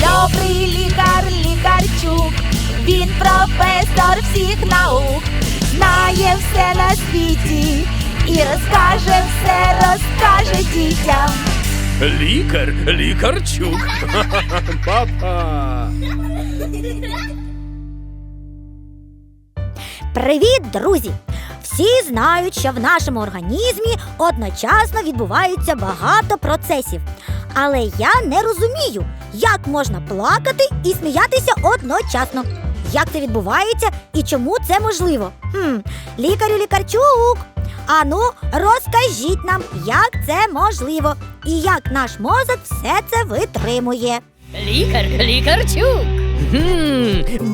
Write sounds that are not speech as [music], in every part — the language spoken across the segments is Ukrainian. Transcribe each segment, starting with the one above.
Добрий лікар, лікарчук, він професор всіх наук, знає все на світі і розкаже все, розкаже дітям. Лікар, лікарчук. Папа. Привіт, друзі! Всі знають, що в нашому організмі одночасно відбувається багато процесів. Але я не розумію, як можна плакати і сміятися одночасно. Як це відбувається і чому це можливо? Хм, лікарю лікарчук. Ану, розкажіть нам, як це можливо, і як наш мозок все це витримує. Лікар, лікарчук.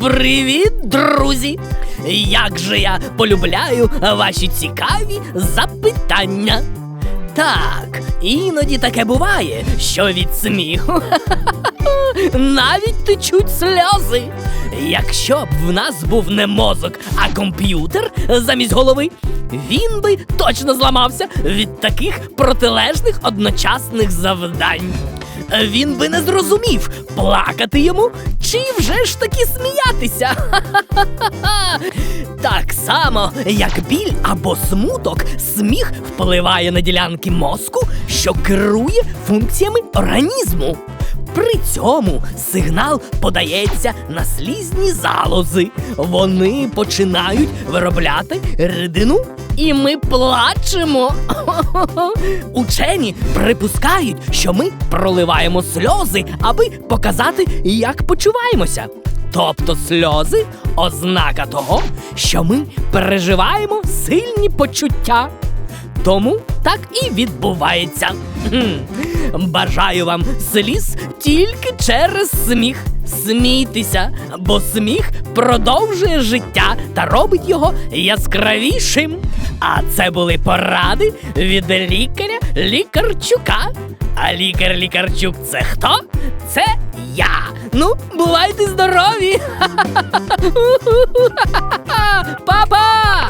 Привіт, друзі! Як же я полюбляю ваші цікаві запитання. Так, іноді таке буває, що від сміху [laughs] навіть течуть сльози. Якщо б в нас був не мозок, а комп'ютер замість голови, він би точно зламався від таких протилежних одночасних завдань. Він би не зрозумів, плакати йому чи вже ж таки сміятися. [laughs] Так само, як біль або смуток, сміх впливає на ділянки мозку, що керує функціями організму. При цьому сигнал подається на слізні залози. Вони починають виробляти рідину, і ми плачемо. [laughs] Учені припускають, що ми проливаємо сльози, аби показати, як почуваємося. Тобто сльози ознака того, що ми переживаємо сильні почуття. Тому так і відбувається. Бажаю вам сліз тільки через сміх. Смійтеся, бо сміх продовжує життя та робить його яскравішим. А це були поради від лікаря Лікарчука. А лікар Лікарчук це хто? Це я. Ну, бувайте здорові! [laughs] Папа!